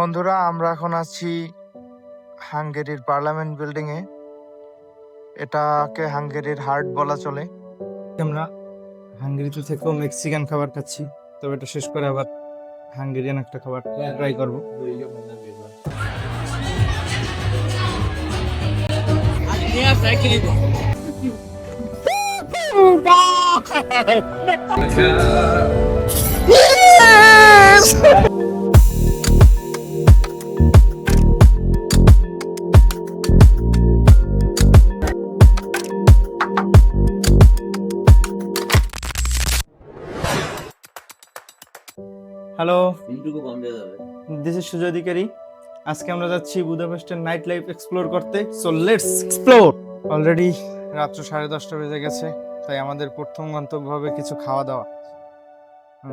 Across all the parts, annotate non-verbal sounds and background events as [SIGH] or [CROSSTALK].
বন্ধুরা আমরা এখন আছি হাঙ্গেরির পার্লামেন্ট বিল্ডিং এ এটাকে হাঙ্গেরির হার্ট বলা চলে। আমরা হাঙ্গেরিতে থেকেও মেক্সিকান খাবার খাচ্ছি তবে এটা শেষ করে আবার হাঙ্গেরিয়ান একটা খাবার ট্রাই করব। হ্যালো বন্ধ হয়ে যাবে। দিস ইজ সুজয় অধিকারী আজকে আমরা যাচ্ছি বুদাপেস্টের নাইট লাইফ এক্সপ্লোর করতে। সো লেটস এক্সপ্লোর অলরেডি রাত্র সাড়ে দশটা বেজে গেছে, তাই আমাদের প্রথম গন্তব্য হবে কিছু খাওয়া দাওয়া।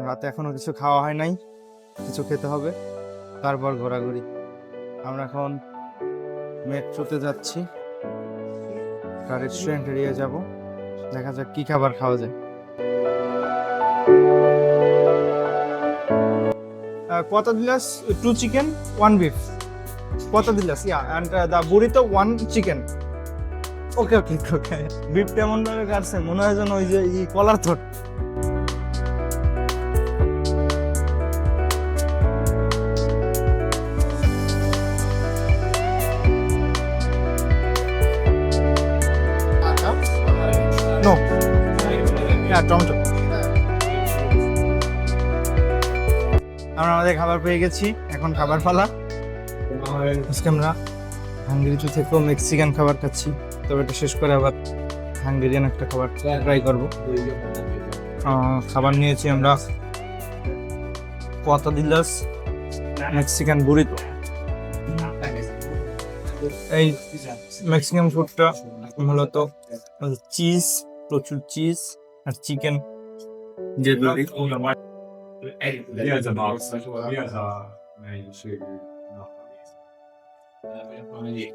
রাতে এখনও কিছু খাওয়া হয় নাই, কিছু খেতে হবে, তারপর ঘোরাঘুরি। আমরা এখন মেট্রোতে যাচ্ছি রেস্টুরেন্ট এরিয়া যাব, দেখা যাক কি খাবার খাওয়া যায়। Quesadillas two chicken one beef quesadillas yeah and the burrito one chicken okay okay okay beef কেমন ভাবে কাটছে মনে হয় যেন ওই যে ই কলার থট। নো হ্যাঁ টমেটো আমাদের খাবার পেয়ে গেছি। এখন খাবার ফালা আজকে আমরা হাঙ্গেরিতে থেকেও মেক্সিকান খাবার খাচ্ছি। তবে এটা শেষ করে আবার হাঙ্গেরিয়ান একটা খাবার ট্রাই করব। খাবার নিয়েছি আমরা দিলাস, মেক্সিকান বুরিতো। এই মেক্সিকান ফুডটা মূলত চিজ প্রচুর চিজ আর চিকেন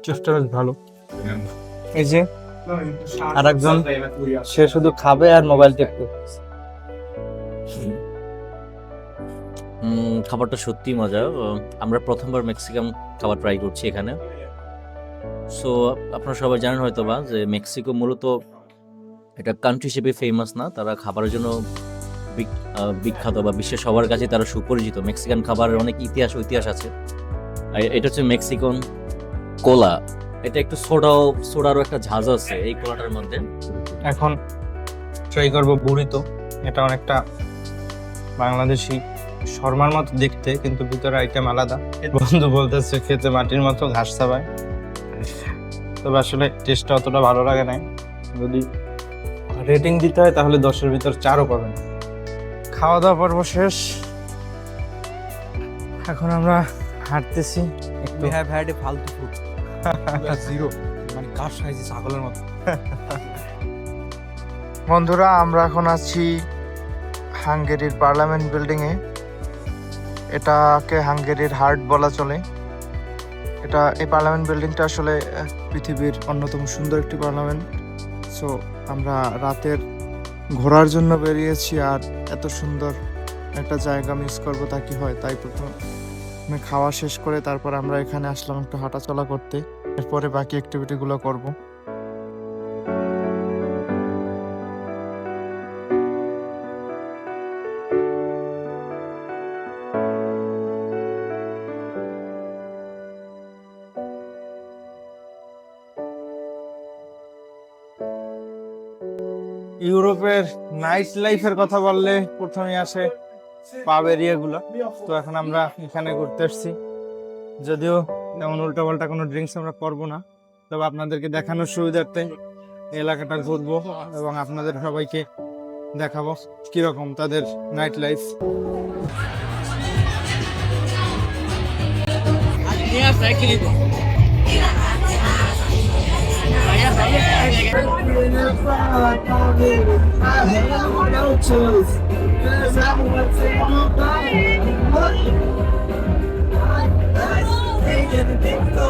চেষ্টা বেশ ভালো এই যে আর একজন সে শুধু খাবে আর মোবাইল টেপবে খাবারটা সত্যি মজা আমরা প্রথমবার মেক্সিকান খাবার ট্রাই করছি এখানে। সো আপনারা সবাই জানেন হয়তো বা যে মেক্সিকো মূলত এটা কান্ট্রি হিসেবে ফেমাস না তারা খাবারের জন্য বিখ্যাত বা বিশ্বের সবার কাছে তারা সুপরিচিত। মেক্সিকান খাবারের অনেক ইতিহাস ঐতিহাস আছে। এটা হচ্ছে মেক্সিকান কোলা। এটা একটু সোডাও সোডারও একটা ঝাঁজ আছে এই কোলাটার মধ্যে। এখন ট্রাই করব বুড়িতো। এটা অনেকটা বাংলাদেশি শর্মার মতো দেখতে, কিন্তু ভিতরে আইটেম আলাদা। বন্ধু বলতেছে, খেতে মাটির মতো, ঘাস চাবায় তবে আসলে টেস্টটা অতটা ভালো লাগে নাই। যদি রেটিং দিতে হয়, তাহলে দশের ভিতর চারও পাবেন। খাওয়া দাওয়া পর্ব শেষ। এখন আমরা হাঁটতেছি একটু। We have had a ফালতু ফুড জিরো [LAUGHS] মানে ঘাস খাইছি ছাগলের মতো। [LAUGHS] বন্ধুরা আমরা এখন আছি হাঙ্গেরির পার্লামেন্ট বিল্ডিং এ। এটাকে হাঙ্গেরির হার্ট বলা চলে। এটা এই পার্লামেন্ট বিল্ডিংটা আসলে পৃথিবীর অন্যতম সুন্দর একটি পার্লামেন্ট। সো আমরা রাতের ঘোরার জন্য বেরিয়েছি আর এত সুন্দর একটা জায়গা মিস করব তা কি হয়? তাই প্রথম খাওয়া শেষ করে তারপর আমরা এখানে আসলাম একটু হাঁটাচলা করতে। এরপরে বাকি অ্যাক্টিভিটিগুলো করব। ইউরোপের নাইট লাইফের কথা বললে প্রথমে আসে পাব এরিয়াগুলো তো এখন আমরা এখানে ঘুরতে আসছি যদিও তেমন উল্টাপাল্টা কোনো ড্রিঙ্কস আমরা করব না। তবে আপনাদেরকে দেখানোর সুবিধার্থে এলাকাটা ঘুরবো এবং আপনাদের সবাইকে দেখাবো কীরকম তাদের night life Yeah, thank you. the crowd pounding. I have no choice, cause I won't say goodbye. What? I'm thinking of things so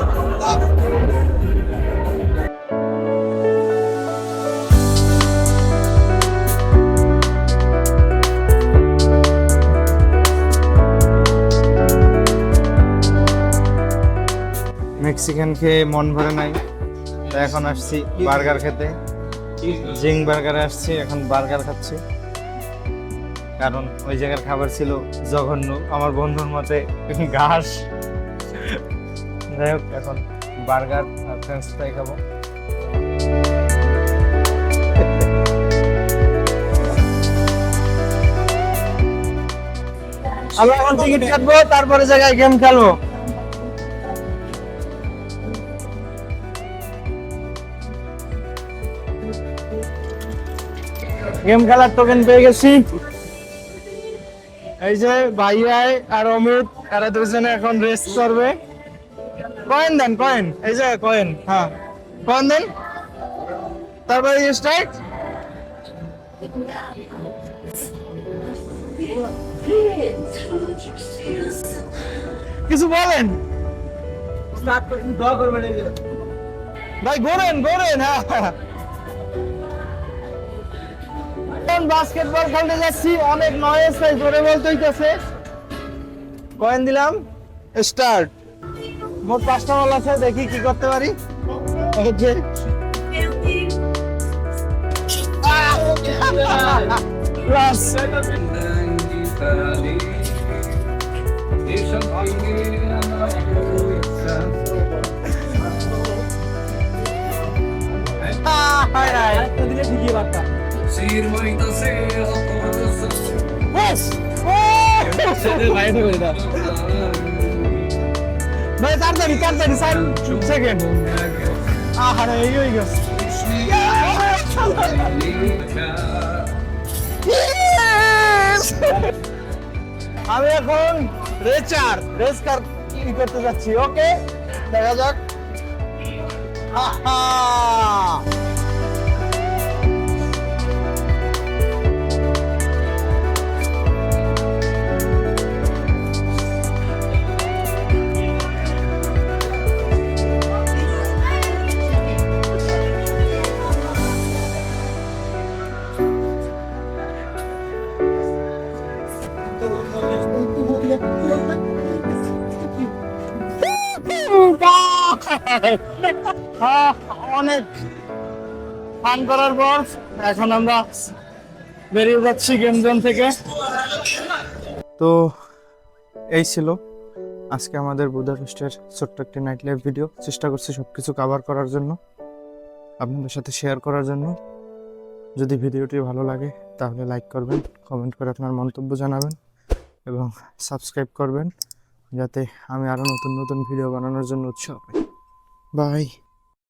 Mexican খেয়ে মন ভরে নাই তো এখন আসছি বার্গার খেতে জিং বার্গারে আসছি, এখন বার্গার খাচ্ছি। কারণ ওই জায়গার খাবার ছিল জঘন্য। আমার বন্ধুর মতে ঘাস। যাই হোক, এখন বার্গার আর ফ্রেঞ্চ ফ্রাই খাব। আমরা এখন টিকিট কাটবো, তারপরে জায়গায় গেম খেলব। গেম খেলার টোকেন পেয়ে গেছি। এই যে ভাইয়াই আর অমিত এরা দুজনে এখন রেস্ট করবে। কয়েন দেন কয়েন এই যে কয়েন হ্যাঁ। কয়েন দেন। তারপরে স্ট্রাইক কিছু বলেন। ভাই গোরেন গোরেন হ্যাঁ। এখন বাস্কেটবল খেলতে যাচ্ছি। অনেক নয়েজ তাই জোরে বলতে হইতেছে। কয়েন দিলাম। স্টার্ট মোট পাঁচটা বল আছে দেখি কি করতে পারি। এই যে। Plus. Ah, হায় হায়। Yes! Oh! ভাই তাড়াতাড়ি তাড়াতাড়ি সাইড সেকেন্ড আহারে এই হয়ে গেছে Yes! আমি এখন রেচার রেস কার কি করতে যাচ্ছি ওকে দেখা যাক। অনেক ফান করার পর এখন আমরা বেরিয়ে যাচ্ছি গেম জোন থেকে। তো এই ছিল আজকে আমাদের বুদাপেস্টের ছোট্ট একটি নাইট লাইফ ভিডিও চেষ্টা করছি সব কিছু কভার করার জন্য, আপনাদের সাথে শেয়ার করার জন্য। যদি ভিডিওটি ভালো লাগে, তাহলে লাইক করবেন কমেন্ট করে আপনার মন্তব্য জানাবেন এবং সাবস্ক্রাইব করবেন, যাতে আমি আরও নতুন নতুন ভিডিও বানানোর জন্য উৎসাহ পাই। Bye.